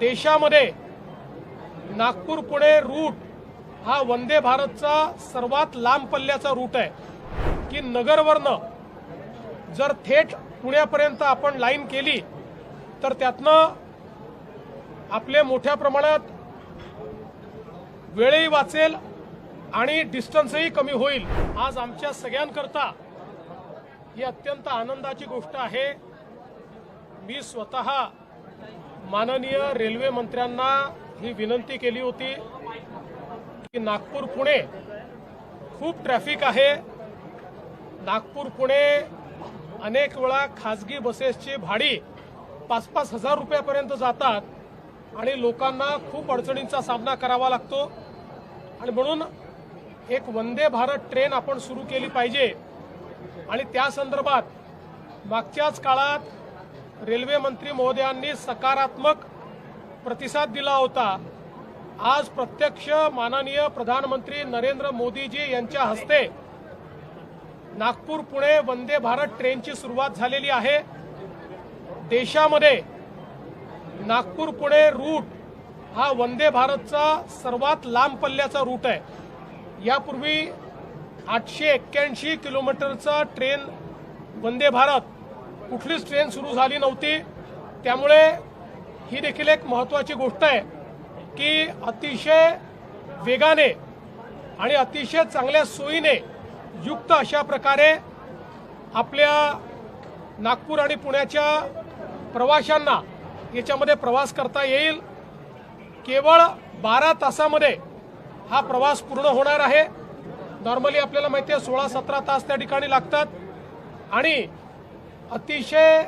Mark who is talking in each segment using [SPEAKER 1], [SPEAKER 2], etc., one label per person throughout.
[SPEAKER 1] देशामध्ये नागपूर पुणे रूट हा वंदे भारतचा सर्वात लांब पल्ल्याचा रूट आहे. की नगरवरनं जर थेट पुण्यापर्यंत आपण लाईन केली तर त्यातनं आपले मोठ्या प्रमाणात वेळही वाचेल आणि डिस्टन्सही कमी होईल. आज आमच्या सगळ्यांकरता ही अत्यंत आनंदाची गोष्ट आहे. मी स्वतः माननीय रेल्वे मंत्र्यांना ही विनंती केली होती की नागपूर पुणे खूप ट्रॅफिक आहे. नागपूर पुणे अनेक वेळा खाजगी बसेसची भाडी पाच पाच हजार रुपयापर्यंत जातात आणि लोकांना खूप अडचणींचा सामना करावा लागतो. आणि म्हणून एक वंदे भारत ट्रेन आपण सुरू केली पाहिजे. आणि त्या संदर्भात मागच्याच काळात रेल्वे मंत्री महोदयांनी सकारात्मक प्रतिसाद दिला होता. आज प्रत्यक्ष माननीय प्रधानमंत्री नरेंद्र मोदीजी यांच्या हस्ते नागपूर पुणे वंदे भारत ट्रेनची सुरुवात झालेली आहे. देशामध्ये नागपूर पुणे रूट हा वंदे भारतचा सर्वात लांब पल्ल्याचा रूट आहे. यापूर्वी आठशे एक्क्याऐंशी किलोमीटरचा ट्रेन वंदे भारत कुठलीच ट्रेन सुरू झाली नव्हती. त्यामुळे ही देखील एक महत्त्वाची गोष्ट आहे की अतिशय वेगाने आणि अतिशय चांगल्या सोयीने युक्त अशा प्रकारे आपल्या नागपूर आणि पुण्याच्या प्रवाशांना याच्यामध्ये प्रवास करता येईल. केवळ बारा तासामध्ये हा प्रवास पूर्ण होणार आहे. नॉर्मली आपल्याला माहिती आहे सोळा सतरा तास त्या ठिकाणी लागतात. आणि अतिशय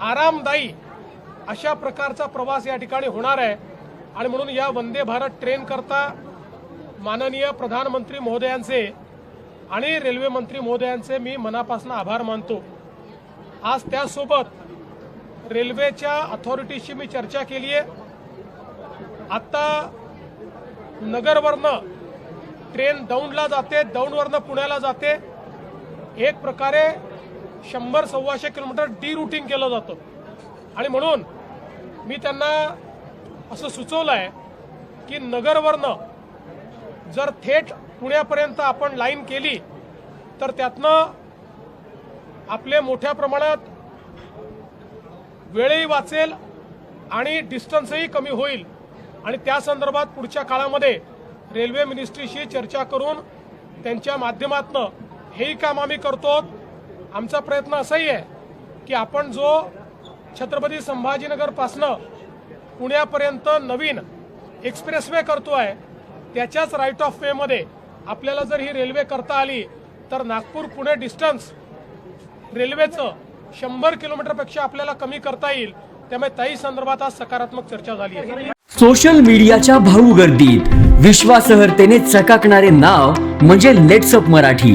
[SPEAKER 1] आरामदायी अशा प्रकारचा प्रवास या ठिकाणी होणार आहे. आणि म्हणून या वंदे भारत ट्रेन करता माननीय प्रधानमंत्री महोदयांचे आणि रेल्वे मंत्री महोदयांचे मी मनापासून आभार मानतो. आज त्यासोबत रेल्वेच्या अथॉरिटीशी मी चर्चा केली आहे. आत्ता नगरवरनं ट्रेन दौंडला जाते दौंडवरनं पुण्याला जाते. एक प्रकारे शंभर सव्वाशे किलोमीटर डी रुटीन केलं जातं. आणि म्हणून मी त्यांना असं सुचवलं आहे की नगरवरनं जर थेट पुण्यापर्यंत आपण लाईन केली तर त्यातनं आपले मोठ्या प्रमाणात वेळही वाचेल आणि डिस्टन्सही कमी होईल. आणि त्या संदर्भात पुढच्या काळामध्ये रेल्वे मिनिस्ट्रीशी चर्चा करून त्यांच्या माध्यमातनं हेही काम आम्ही करतो. आमचा प्रयत्न असाही आहे की आपण जो छत्रपती संभाजीनगरपासनं पुण्यापर्यंत नवीन एक्सप्रेसवे करतो आहे त्याच्याच राईट ऑफ वेमध्ये आपल्याला जर ही रेल्वे करता आली तर नागपूर पुणे डिस्टन्स रेल्वेचं शंभर किलोमीटरपेक्षा आपल्याला कमी करता येईल. त्यामुळे त्याही संदर्भात आज सकारात्मक चर्चा झाली आहे.
[SPEAKER 2] सोशल मीडियाच्या भाऊ गर्दीत विश्वासार्हतेने चकाकणारे नाव म्हणजे लेट्सअप मराठी.